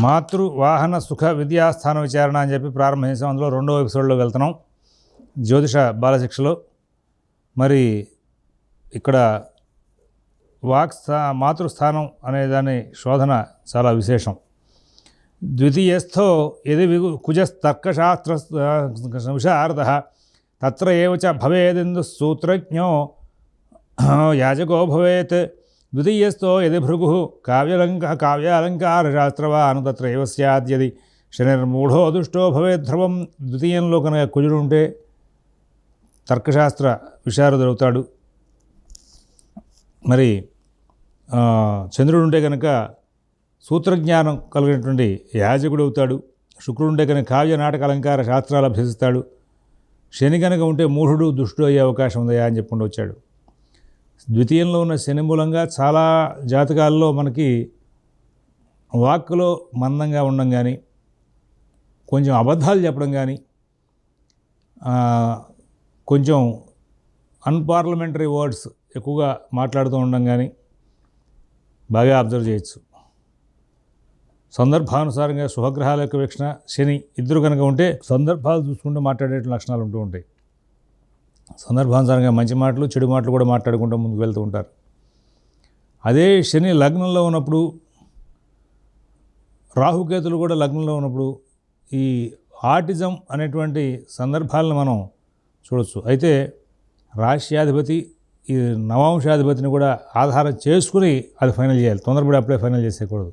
మాతృ వాహన సుఖ విద్యాస్థాన విచారణ అని చెప్పి ప్రారంభించాం అందులో రెండో ఎపిసోడ్లో వెళ్తున్నాం. జ్యోతిష బాలశిక్షలో. మరి ఇక్కడ వాక్ స్థా మాతృస్థానం అనే దాని శోధన చాలా విశేషం. ద్వితీయస్థో యది విగు కుజస్తర్కశాస్త్ర విషార్థ తత్ర ఏవ చ భవేదిందు సూత్రజ్ఞో యాజకో భవేత్ ద్వితీయస్థో యది భృగు కావ్యలంక కావ్యాలంకారశాస్త్రవాను తత్ర ఏవ స్యాద్ యది శనిర్మూఢో దుష్టో భవేత్ ధ్రువం. ద్వితీయంలో కనుక కుజుడు ఉంటే తర్కశాస్త్ర విశారదుడవుతాడు. మరి చంద్రుడు ఉంటే కనుక సూత్రజ్ఞానం కలిగినటువంటి యాజకుడు అవుతాడు శుక్రుడు ఉంటే కనుక కావ్య నాటక అలంకార శాస్త్రాలు అభ్యసిస్తాడు. శని కనుక ఉంటే మూఢుడు దుష్టుడు అయ్యే అవకాశం ఉందయా అని చెప్పుకుంటూ వచ్చాడు ద్వితీయంలో ఉన్న శని మూలంగా చాలా జాతకాల్లో మనకి వాక్కులో మందంగా ఉండడం కానీ కొంచెం అబద్ధాలు చెప్పడం కానీ కొంచెం అన్పార్లమెంటరీ వర్డ్స్ ఎక్కువగా మాట్లాడుతూ ఉండడం కానీ బాగా అబ్జర్వ్ చేయొచ్చు. సందర్భానుసారంగా శుభగ్రహాల యొక్క వీక్షణ శని ఇద్దరు కనుక ఉంటే సందర్భాలు చూసుకుంటూ మాట్లాడే లక్షణాలు ఉంటూ ఉంటాయి. సందర్భానుసారంగా మంచి మాటలు చెడు మాటలు కూడా మాట్లాడుకుంటూ ముందుకు వెళ్తూ ఉంటారు. అదే శని లగ్నంలో ఉన్నప్పుడు రాహుకేతులు కూడా లగ్నంలో ఉన్నప్పుడు ఈ ఆటిజం అనేటువంటి సందర్భాలను మనం చూడొచ్చు. అయితే రాష్ట్రాధిపతి ఈ నవాంశాధిపతిని కూడా ఆధారం చేసుకుని అది ఫైనల్ చేయాలి. తొందరపడి అప్పుడే ఫైనల్ చేసేయకూడదు.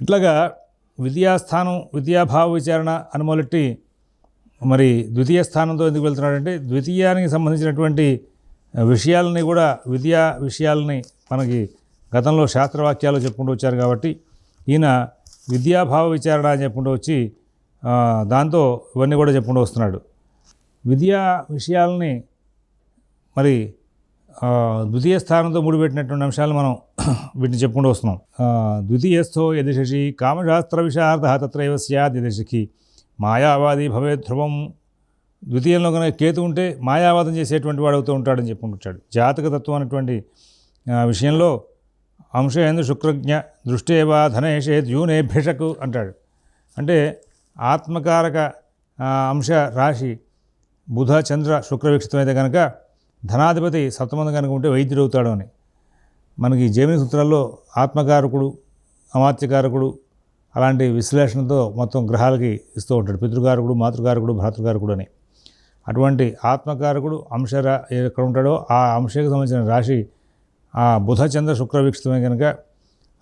ఇట్లాగా విద్యాస్థానం విద్యాభావ విచారణ అని మొదలెట్టి మరి ద్వితీయ స్థానంతో ఎందుకు వెళ్తున్నాడంటే ద్వితీయానికి సంబంధించినటువంటి విషయాలని కూడా విద్యా విషయాలని మనకి గతంలో శాస్త్రవాక్యాలు చెప్పుకుంటూ వచ్చారు కాబట్టి ఈయన విద్యాభావ విచారణ అని చెప్పుకుంటూ వచ్చి దాంతో ఇవన్నీ కూడా చెప్పుకుంటూ వస్తున్నాడు. విద్యా విషయాలని మరి ద్వితీయ స్థానంతో ముడిపెట్టినటువంటి అంశాలు మనం వీటిని చెప్పుకుంటూ వస్తున్నాం. ద్వితీయస్థో యదిశి కామశాస్త్ర విశారద తత్రైవ స్యాద్ యదిశకి మాయావాది భవే ధ్రువం. ద్వితీయంలో కనుక కేతు ఉంటే మాయావాదం చేసేటువంటి వాడు అవుతూ ఉంటాడని చెప్పుకుంటాడు జాతక తత్వం అనేటువంటి విషయంలో అంశేందు శుక్రజ్ఞ దృష్టేవా ధనేషే ద్యూనే భిషకు అంటాడు. అంటే ఆత్మకారక అంశ రాశి బుధ చంద్ర శుక్రవీక్షితమైతే కనుక ధనాధిపతి సప్తమంది కనుక ఉంటే వైద్యుడు అవుతాడు అని. మనకి జైమిని సూత్రాల్లో ఆత్మకారకుడు అమాత్యకారకుడు అలాంటి విశ్లేషణతో మొత్తం గ్రహాలకి ఇస్తూ ఉంటాడు. పితృకారకుడు మాతృకారకుడు భ్రాతృకారకుడు అని అటువంటి ఆత్మకారకుడు అంశ రా ఎక్కడ ఉంటాడో ఆ అంశకు సంబంధించిన రాశి ఆ బుధ చంద్ర శుక్ర వీక్షితమే కనుక.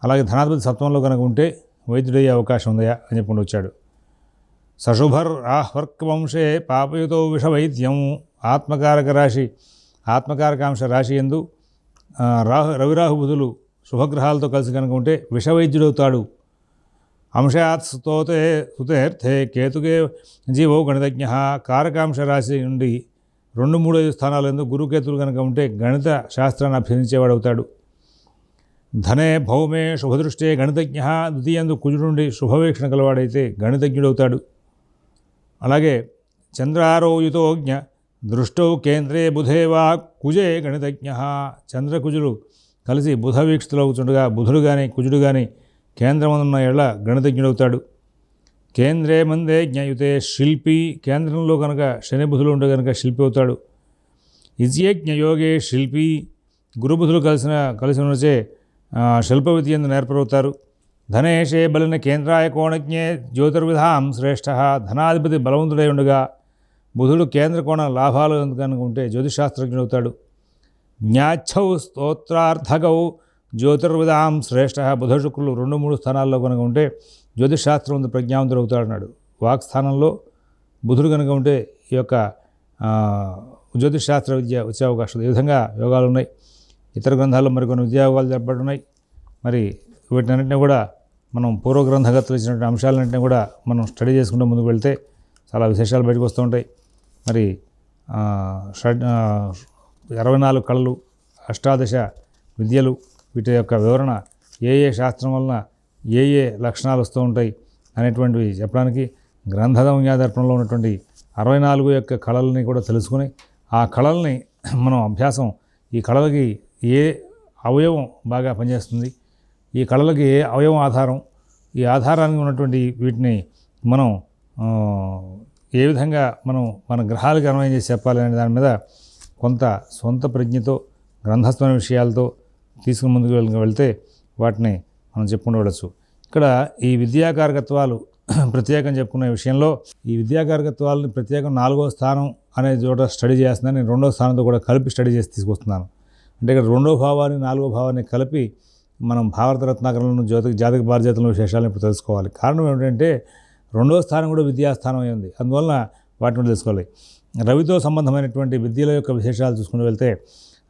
అలాగే ధనాధిపతి సత్వంలో కనుక ఉంటే వైద్యుడయ్యే అవకాశం ఉందయా అని చెప్పుకుంటూ వచ్చాడు. సశుభర్ ఆహ్వర్కవంశే పాపయుతో విషవైద్యం. ఆత్మకారక రాశి ఆత్మకారకాంశ రాశి ఎందు రాహు రవిరాహు బుధులు శుభగ్రహాలతో కలిసి కనుక ఉంటే విషవైద్యుడవుతాడు. అంశాత్ స్తోతే సుతేర్థే కేతుకే జీవో గణితజ్ఞ కారకాంశ రాశి నుండి రెండు మూడు ఐదు స్థానాలు ఎందుకు గురుకేతులు కనుక ఉంటే గణిత శాస్త్రాన్ని అభ్యసించేవాడు అవుతాడు ధనే భౌమే శుభదృష్టే గణితజ్ఞ ద్వితీయందు కుజుడు నుండి శుభవీక్షణ కలవాడైతే గణితజ్ఞుడవుతాడు. అలాగే చంద్రారోయుతోజ్ఞ దృష్టౌ కేంద్రే బుధే వా కుజే గణితజ్ఞ। చంద్రకుజులు కలిసి బుధ వీక్షితులు అవుతుండగా బుధుడు కానీ కుజుడు కానీ కేంద్రమున్న ఎళ్ళ గణితజ్ఞుడవుతాడు. కేంద్రే మందే జ్ఞయుతే శిల్పి కేంద్రంలో కనుక శనిబుధులు ఉంటే కనుక శిల్పి అవుతాడు. ఇజ్యజ్ఞ శిల్పి గురుబుధులు కలిసిన కలిసి ఉన్నచే ఆ, శిల్ప విద్య ఎందు నేర్పరవుతారు. ధనేషే బలిన కేంద్రాయ కోణజ్ఞే జ్యోతిర్విధాం శ్రేష్ఠ ధనాధిపతి బలవంతుడై ఉండగా బుధుడు కేంద్ర కోణ లాభాలు కనుక ఉంటే జ్యోతిశాస్త్రజ్ఞుడవుతాడు జ్ఞాచ్ఛౌ జ్ఞాఛౌ జ్యోతిర్విధాం శ్రేష్ఠ బుధ శుక్రులు రెండు మూడు స్థానాల్లో కనుక ఉంటే జ్యోతిషాస్త్రం ఉంది ప్రజ్ఞావంతుడు అవుతాడన్నాడు వాక్ స్థానంలో బుధుడు కనుక ఉంటే ఈ యొక్క జ్యోతిషాస్త్ర జ్యోతిశాస్త్ర విద్య వచ్చే అవకాశాలు ఈ విధంగా యోగాలు ఉన్నాయి. ఇతర గ్రంథాల్లో మరికొన్ని విద్యాయోగాలు చెప్పబడి ఉన్నాయి మరి వీటినన్నింటినీ కూడా మనం పూర్వ గ్రంథగతులు ఇచ్చినటువంటి అంశాలన్నింటినీ కూడా మనం స్టడీ చేసుకుంటూ ముందుకు వెళ్తే చాలా విశేషాలు బయటకు వస్తూ ఉంటాయి. మరి ఇరవై నాలుగు కళలు అష్టాదశ విద్యలు వీటి యొక్క వివరణ ఏ ఏ శాస్త్రం వలన ఏ ఏ లక్షణాలు వస్తూ ఉంటాయి అనేటువంటివి చెప్పడానికి గ్రంథదర్పణలో ఉన్నటువంటి అరవై నాలుగు యొక్క కళల్ని కూడా తెలుసుకుని ఆ కళల్ని మనం అభ్యాసం ఈ కళలకి ఏ అవయవం బాగా పనిచేస్తుంది ఈ కళలకి ఏ అవయవం ఆధారం ఈ ఆధారానికి ఉన్నటువంటి వీటిని మనం ఏ విధంగా మనం మన గ్రహాలకు అన్వయం చేసి చెప్పాలి అనే దాని మీద కొంత సొంత ప్రజ్ఞతో గ్రంథస్థమైన విషయాలతో తీసుకుని ముందుకు వెళ్తే వాటిని మనం చెప్పుకుంటూ వెళ్ళచ్చు ఇక్కడ ఈ విద్యాకారకత్వాలు ప్రత్యేకం చెప్పుకునే విషయంలో ఈ విద్యాకారకత్వాలని ప్రత్యేకం నాలుగో స్థానం అనే చోట స్టడీ చేస్తున్నాను నేను రెండో స్థానంతో కూడా కలిపి స్టడీ చేసి తీసుకొస్తున్నాను. అంటే ఇక్కడ రెండో భావాన్ని నాలుగో భావాన్ని కలిపి మనం భారత రత్నాకరణలను జ్యోతికి జాతక బాధ్యతల విశేషాలను ఇప్పుడు తెలుసుకోవాలి. కారణం ఏమిటంటే రెండో స్థానం కూడా విద్యాస్థానం అయింది అందువలన వాటిని తెలుసుకోవాలి. రవితో సంబంధమైనటువంటి విద్యల యొక్క విశేషాలు చూసుకుంటూ వెళ్తే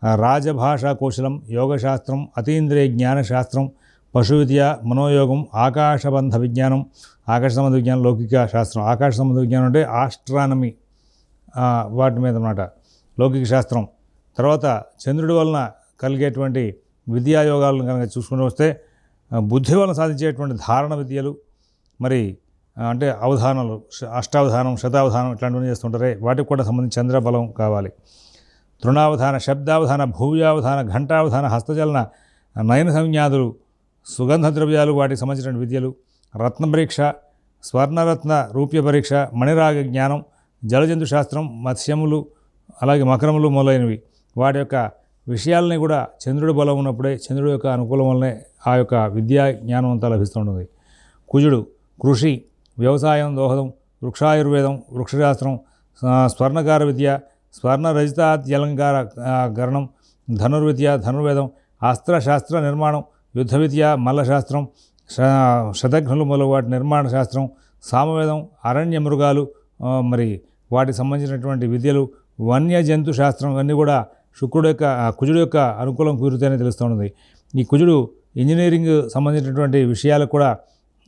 రాజభాషా కౌశలం యోగశాస్త్రం అతీంద్రియ జ్ఞానశాస్త్రం పశు విద్య మనోయోగం ఆకాశబంధ విజ్ఞానం ఆకాశ సంబంధ విజ్ఞానం లౌకిక శాస్త్రం. ఆకాశ సంబంధ విజ్ఞానం అంటే ఆస్ట్రానమీ వాటి మీద అన్నమాట. లౌకిక శాస్త్రం. తర్వాత చంద్రుడి వలన కలిగేటువంటి విద్యాయోగాలను కనుక చూసుకుని వస్తే బుద్ధి వలన సాధించేటువంటి ధారణ విద్యలు మరి అంటే అవధానాలు అష్టావధానం శతావధానం ఇట్లాంటివన్నీ చేస్తుంటారే వాటికి కూడా సంబంధించి చంద్రబలం కావాలి. తృణావధాన శబ్దావధాన భూవ్యావధాన ఘంటావధాన హస్తచలన నయన సంజ్ఞాదులు సుగంధ ద్రవ్యాలు వాటికి సంబంధించిన విద్యలు రత్న పరీక్ష స్వర్ణరత్న రూప్య పరీక్ష మణిరాగ జ్ఞానం జలజంతు శాస్త్రం మత్స్యములు అలాగే మకరములు మొదలైనవి. వాటి యొక్క విషయాలని కూడా చంద్రుడి బలం ఉన్నప్పుడే చంద్రుడి యొక్క అనుకూలం వల్లనే ఆ యొక్క విద్యా జ్ఞానం అంతా లభిస్తుంటుంది. కుజుడు కృషి వ్యవసాయం దోహదం వృక్షాయుర్వేదం వృక్షశాస్త్రం స్వర్ణకార విద్య స్వర్ణ రజితాద్యలంకార గరణం ధనుర్విద్య ధనుర్వేదం అస్త్రశాస్త్ర నిర్మాణం యుద్ధ విద్య మల్లశాస్త్రం శ- శతఘ్నులు మొదలు వాటి నిర్మాణ శాస్త్రం సామవేదం అరణ్య మృగాలు మరి వాటికి సంబంధించినటువంటి విద్యలు వన్య జంతు శాస్త్రం ఇవన్నీ కూడా శుక్రుడు యొక్క కుజుడు యొక్క అనుకూలం కూరితేనే తెలుస్తుంది ఈ కుజుడు ఇంజనీరింగ్ సంబంధించినటువంటి విషయాలకు కూడా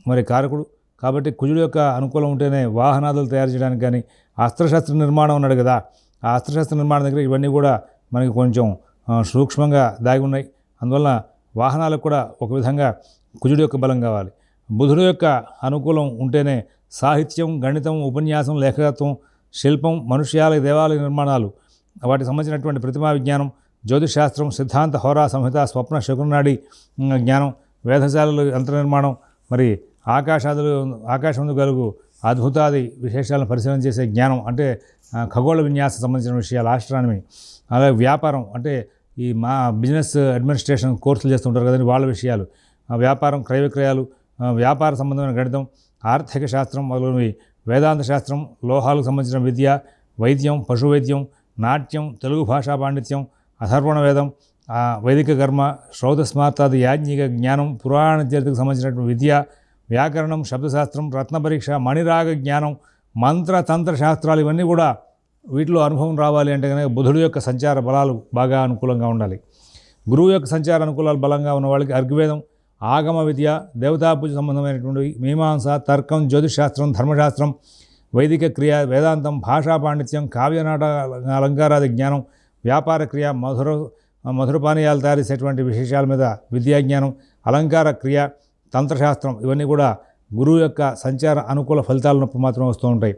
మరి కారకుడు. కాబట్టి కుజుడు యొక్క అనుకూలం ఉంటేనే వాహనాదులు తయారు చేయడానికి కానీ అస్త్రశస్త్ర నిర్మాణం ఉన్నాడు కదా ఆ అస్త్రశస్త్ర నిర్మాణం దగ్గర ఇవన్నీ కూడా మనకి కొంచెం సూక్ష్మంగా దాగి ఉన్నాయి. అందువల్ల వాహనాలకు కూడా ఒక విధంగా కుజుడు యొక్క బలం కావాలి. బుధుడు యొక్క అనుకూలం ఉంటేనే సాహిత్యం గణితం ఉపన్యాసం లేఖకత్వం శిల్పం మనుష్యాలయ దేవాలయ నిర్మాణాలు వాటికి సంబంధించినటువంటి ప్రతిమా విజ్ఞానం జ్యోతిశాస్త్రం సిద్ధాంత హోరా సంహిత స్వప్న శకునాడి జ్ఞానం వేదశాలలు యంత్ర నిర్మాణం మరి ఆకాశాదులు ఆకాశం కలుగు అద్భుతాది విశేషాలను పరిశీలన చేసే జ్ఞానం అంటే ఖగోళ విన్యాసం సంబంధించిన విషయాలు ఆస్ట్రానమీ అలాగే వ్యాపారం అంటే ఈ మా బిజినెస్ అడ్మినిస్ట్రేషన్ కోర్సులు చేస్తుంటారు కదండి వాళ్ళ విషయాలు. వ్యాపారం క్రయ విక్రయాలు వ్యాపార సంబంధమైన గణితం ఆర్థిక శాస్త్రం మొదలైనవి వేదాంత శాస్త్రం లోహాలకు సంబంధించిన విద్య వైద్యం పశు వైద్యం నాట్యం తెలుగు భాషా పాండిత్యం అథర్వణ వేదం వైదిక కర్మ శ్రౌతస్మార్తాది యాజ్ఞిక జ్ఞానం పురాణ చరిత్రకు సంబంధించినటువంటి విద్య వ్యాకరణం శబ్దశాస్త్రం రత్న పరీక్ష మణిరాగ జ్ఞానం మంత్ర తంత్ర శాస్త్రాలు ఇవన్నీ కూడా వీటిలో అనుభవం రావాలి అంటే కనుక బుధుడు యొక్క సంచార బలాలు బాగా అనుకూలంగా ఉండాలి. గురువు యొక్క సంచార అనుకూలాలు బలంగా ఉన్న వాళ్ళకి అర్గ్వేదం ఆగమ విద్య దేవతాపూజ సంబంధమైనటువంటి మీమాంస తర్కం జ్యోతిషాస్త్రం ధర్మశాస్త్రం వైదిక క్రియ వేదాంతం భాషా పాండిత్యం కావ్యనాట అలంకారాది జ్ఞానం వ్యాపార క్రియ మధుర మధుర పానీయాలు తయారు చేసేటువంటి విశేషాల మీద విద్యాజ్ఞానం అలంకార క్రియ తంత్రశాస్త్రం ఇవన్నీ కూడా గురువు యొక్క సంచార అనుకూల ఫలితాలు ఉన్నప్పుడు మాత్రం వస్తూ ఉంటాయి.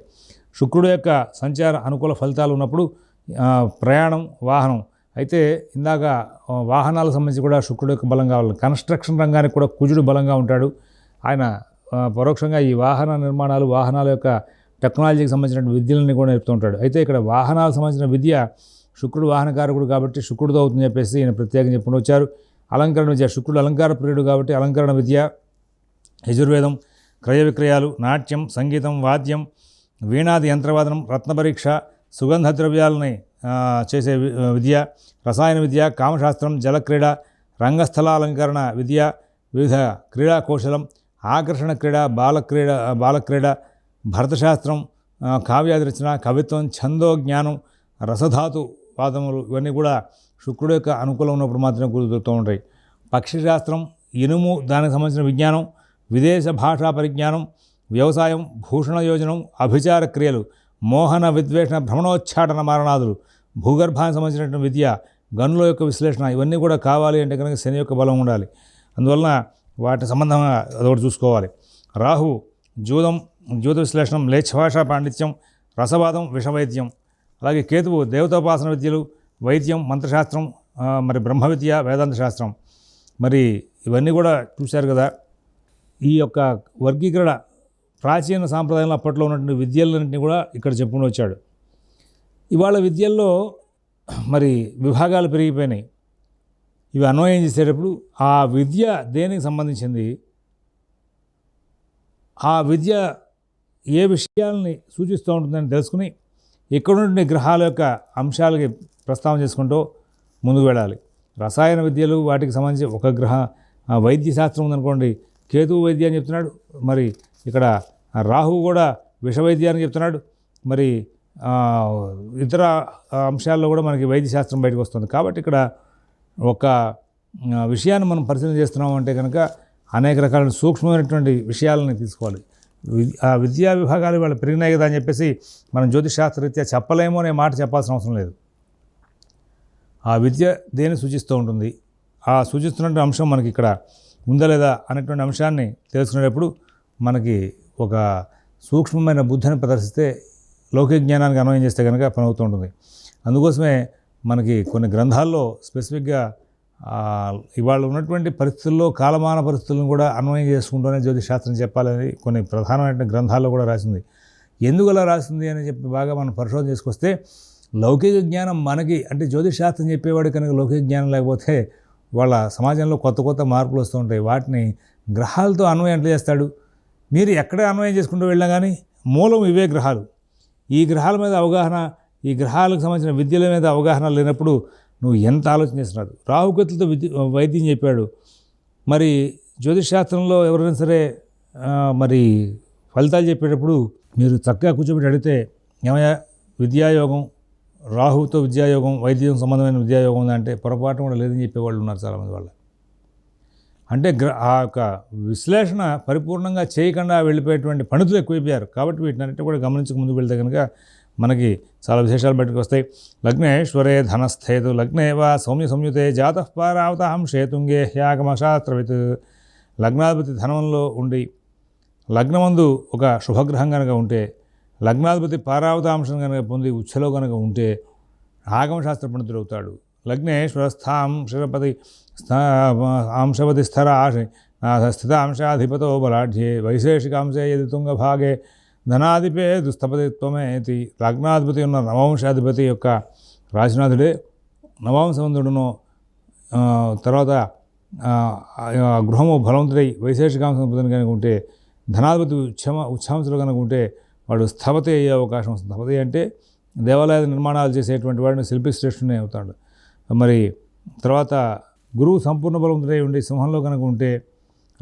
శుక్రుడు యొక్క సంచార అనుకూల ఫలితాలు ఉన్నప్పుడు ప్రయాణం వాహనం. అయితే ఇందాక వాహనాలకు సంబంధించి కూడా శుక్రుడు యొక్క బలం కావాలి. కన్స్ట్రక్షన్ రంగానికి కూడా కుజుడు బలంగా ఉంటాడు. ఆయన పరోక్షంగా ఈ వాహన నిర్మాణాలు వాహనాల యొక్క టెక్నాలజీకి సంబంధించిన విద్యలని కూడా నేర్పుతూ ఉంటాడు. అయితే ఇక్కడ వాహనాలకు సంబంధించిన విద్య శుక్రుడు వాహనకారకుడు కాబట్టి శుక్రుడితో అవుతుందని చెప్పేసి ఈయన ప్రత్యేకం చెప్పుకుంటూ వచ్చారు. అలంకరణ విద్య శుక్రుడు అలంకార ప్రియుడు కాబట్టి అలంకరణ విద్య యజుర్వేదం క్రయ విక్రయాలు నాట్యం సంగీతం వాద్యం వీణాది యంత్రవాదనం రత్నపరీక్ష సుగంధ ద్రవ్యాలని చేసే విద్య రసాయన విద్య కామశాస్త్రం జలక్రీడ రంగస్థలాలంకరణ విద్య వివిధ క్రీడా కౌశలం ఆకర్షణ క్రీడ బాలక్రీడ బాలక్రీడ భరతశాస్త్రం కావ్యాది రచన కవిత్వం ఛందో జ్ఞానం రసధాతు వాదములు ఇవన్నీ కూడా శుక్రుడు యొక్క అనుకూలం ఉన్నప్పుడు మాత్రమే కుదురుతూ ఉంటాయి. పక్షిశాస్త్రం ఇనుము దానికి సంబంధించిన విజ్ఞానం విదేశ భాషా పరిజ్ఞానం వ్యవసాయం భూషణ యోజనం అభిచార క్రియలు మోహన విద్వేషణ భ్రమణోచ్చాటన మారణాదులు భూగర్భానికి సంబంధించినటువంటి విద్య గనుల యొక్క విశ్లేషణ ఇవన్నీ కూడా కావాలి అంటే కనుక శని యొక్క బలం ఉండాలి. అందువలన వాటి సంబంధంగా అదొకటి చూసుకోవాలి. రాహు జూదం జ్యూత విశ్లేషణం లేచ్ఛభాషా పాండిత్యం రసవాదం విషవైద్యం. అలాగే కేతువు దేవతోపాసన విద్యలు వైద్యం మంత్రశాస్త్రం మరి బ్రహ్మ విద్య వేదాంత శాస్త్రం మరి ఇవన్నీ కూడా చూశారు కదా. ఈ యొక్క వర్గీకరణ ప్రాచీన సాంప్రదాయంలో అప్పట్లో ఉన్నటువంటి విద్యలన్నింటినీ కూడా ఇక్కడ చెప్పుకుని వచ్చాడు. ఇవాళ విద్యల్లో మరి విభాగాలు పెరిగిపోయినాయి. ఇవి అన్వయం చేసేటప్పుడు ఆ విద్య దేనికి సంబంధించింది? ఆ విద్య ఏ విషయాల్ని సూచిస్తూ ఉంటుందని తెలుసుకుని ఇక్కడ నుండి గ్రహాల యొక్క అంశాలకి ప్రస్తావన చేసుకుంటూ ముందుకు వెళ్ళాలి. రసాయన విద్యలు వాటికి సంబంధించి ఒక గ్రహ వైద్య శాస్త్రం ఉందనుకోండి కేతువు వైద్య అని చెప్తున్నాడు. మరి ఇక్కడ రాహువు కూడా విష అని చెప్తున్నాడు. మరి ఇతర అంశాల్లో కూడా మనకి వైద్యశాస్త్రం బయటకు వస్తుంది. కాబట్టి ఇక్కడ ఒక విషయాన్ని మనం పరిశీలన చేస్తున్నాం అంటే కనుక అనేక రకాల సూక్ష్మమైనటువంటి విషయాలని తీసుకోవాలి. ఆ విద్యా విభాగాలు వాళ్ళు పెరిగినాయి కదా అని చెప్పేసి మనం జ్యోతిషాస్త్రరీత్యా చెప్పలేమో అనే మాట చెప్పాల్సిన అవసరం లేదు. ఆ విద్య దేన్ని సూచిస్తూ ఉంటుంది? ఆ సూచిస్తున్నటువంటి అంశం మనకి ఇక్కడ ఉందా లేదా అనేటువంటి అంశాన్ని తెలుసుకునేటప్పుడు మనకి ఒక సూక్ష్మమైన బుద్ధిని ప్రదర్శిస్తే లౌకిక జ్ఞానానికి అన్వయం చేస్తే కనుక పని అవుతూ ఉంటుంది అందుకోసమే మనకి కొన్ని గ్రంథాల్లో స్పెసిఫిక్గా ఇవాళ ఉన్నటువంటి పరిస్థితుల్లో కాలమాన పరిస్థితులను కూడా అన్వయం చేసుకుంటూనే జ్యోతిశాస్త్రం చెప్పాలని కొన్ని ప్రధానమైన గ్రంథాల్లో కూడా రాసింది. ఎందుకు అలా రాసింది అని చెప్పి బాగా మనం పరిశోధన చేసుకొస్తే లౌకిక జ్ఞానం మనకి అంటే జ్యోతిశాస్త్రం చెప్పేవాడు కనుక లౌకిక జ్ఞానం లేకపోతే వాళ్ళ సమాజంలో కొత్త కొత్త మార్పులు వస్తూ ఉంటాయి. వాటిని గ్రహాలతో అన్వయం ఎట్లా చేస్తాడు? మీరు ఎక్కడ అన్వయం చేసుకుంటూ వెళ్ళినా కానీ మూలం ఇవే గ్రహాలు. ఈ గ్రహాల మీద అవగాహన ఈ గ్రహాలకు సంబంధించిన విద్యల మీద అవగాహన లేనప్పుడు నువ్వు ఎంత ఆలోచన చేస్తున్నాడు రాహుగతులతో విద్య వైద్యం చెప్పాడు. మరి జ్యోతిష్ శాస్త్రంలో ఎవరైనా సరే మరి ఫలితాలు చెప్పేటప్పుడు మీరు చక్కగా కూర్చోబెట్టి అడిగితే ఏమయ్యా? విద్యాయోగం రాహుతో విద్యాయోగం వైద్యం సంబంధమైన విద్యాయోగం ఉందంటే పొరపాటు కూడా లేదని చెప్పేవాళ్ళు ఉన్నారు చాలామంది వాళ్ళు. అంటే గ్ర ఆ యొక్క విశ్లేషణ పరిపూర్ణంగా చేయకుండా వెళ్ళిపోయేటువంటి పండితులు ఎక్కువైపోయారు. కాబట్టి వీటినన్నిటి కూడా గమనించక ముందుకు వెళ్తే కనుక మనకి చాలా విశేషాలు బయటకు వస్తాయి. లగ్నేశ్వరే ధనస్థేతు లగ్నేవా సౌమ్య సంయుతే జాత పారావతాహం షేతుంగే హ్యాగమశాస్త్రవిత్. లగ్నాధిపతి ధనంలో ఉండి లగ్నమందు ఒక శుభగ్రహం కనుక ఉంటే లగ్నాధిపతి పారావతాంశం కనుక పొంది ఉచ్చలో కనుక ఉంటే ఆగమశాస్త్ర పండితుడు అవుతాడు. లగ్నేశ్వరస్థాం శిరపతి స్థా అంశపతి స్థర ఆశ స్థిత అంశాధిపతో బలాఢ్యే వైశేషికాంశే యది తుంగభాగే ధనాధిపే దుస్థపతిత్వమేతి లగ్నాధిపతి ఉన్న నవంశాధిపతి యొక్క రాజనాథుడే నవాంశవంతుడును తర్వాత గృహము బలవంతుడై వైశేషికాంశం కనుక ఉంటే ధనాధిపతి ఉచ్చమ ఉచ్ఛాంశులు కనుక ఉంటే వాడు స్థపతి అయ్యే అవకాశం వస్తుంది. స్థపతి అంటే దేవాలయ నిర్మాణాలు చేసేటువంటి వాడిని శిల్పి శ్రేష్ఠునే అవుతాడు. మరి తర్వాత గురువు సంపూర్ణ బలవంతుడై ఉండి సింహంలో కనుక ఉంటే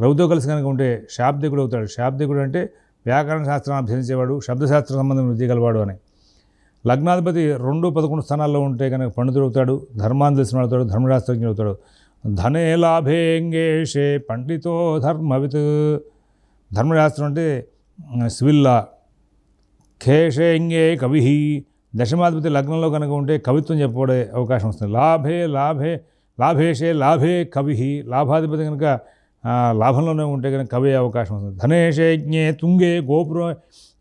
రవితో కలిసి కనుక ఉంటే శాబ్దికుడు అవుతాడు. శాబ్దికుడు అంటే వ్యాకరణ శాస్త్రాన్ని అభ్యసించేవాడు శబ్దశాస్త్ర సంబంధం విద్య గలవాడు అని. లగ్నాధిపతి రెండు పదకొండు స్థానాల్లో ఉంటే కనుక పండితుడు అవుతాడు ధర్మాన్ని తెలిసిన అవుతాడు ధర్మశాస్త్రజ్ఞుడు అవుతాడు. ధనే లాభేంగేషే పండితో ధర్మవిత్. ధర్మశాస్త్రం అంటే సివిల్లా సివిల్ లా. ఖేషేంగే కవి. దశమాధిపతి లగ్నంలో కనుక ఉంటే కవిత్వం చెప్పబడే అవకాశం వస్తుంది. లాభే లాభే లాభేషే లాభే కవి. లాభాధిపతి కనుక లాభంలోనే ఉంటే కనుక కవి అవకాశం వస్తుంది. ధనేషేజ్ఞే తుంగే గోపుర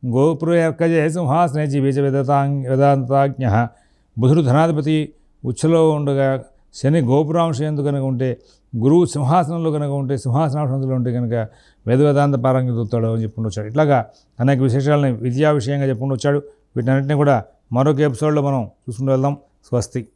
గోపురకజే సింహాసనే జీవేచ వేదాంగ్ వేదాంతాజ్ఞ బుధుడు ధనాధిపతి ఉచ్చలో ఉండగా శని గోపురాంశం ఎందుకు కనుక ఉంటే గురువు సింహాసనంలో కనుక ఉంటే సింహాసనాంశంలో ఉంటే కనుక వేదవేదాంత పారంగా పారంగత అని చెప్పుకుంటూ వచ్చాడు. ఇట్లాగా అనేక విశేషాలని విద్యా విషయంగా చెప్పుకుంటూ వచ్చాడు. వీటన్నిటిని కూడా మరొక ఎపిసోడ్లో మనం చూసుకుంటూ వెళ్దాం. స్వస్తి.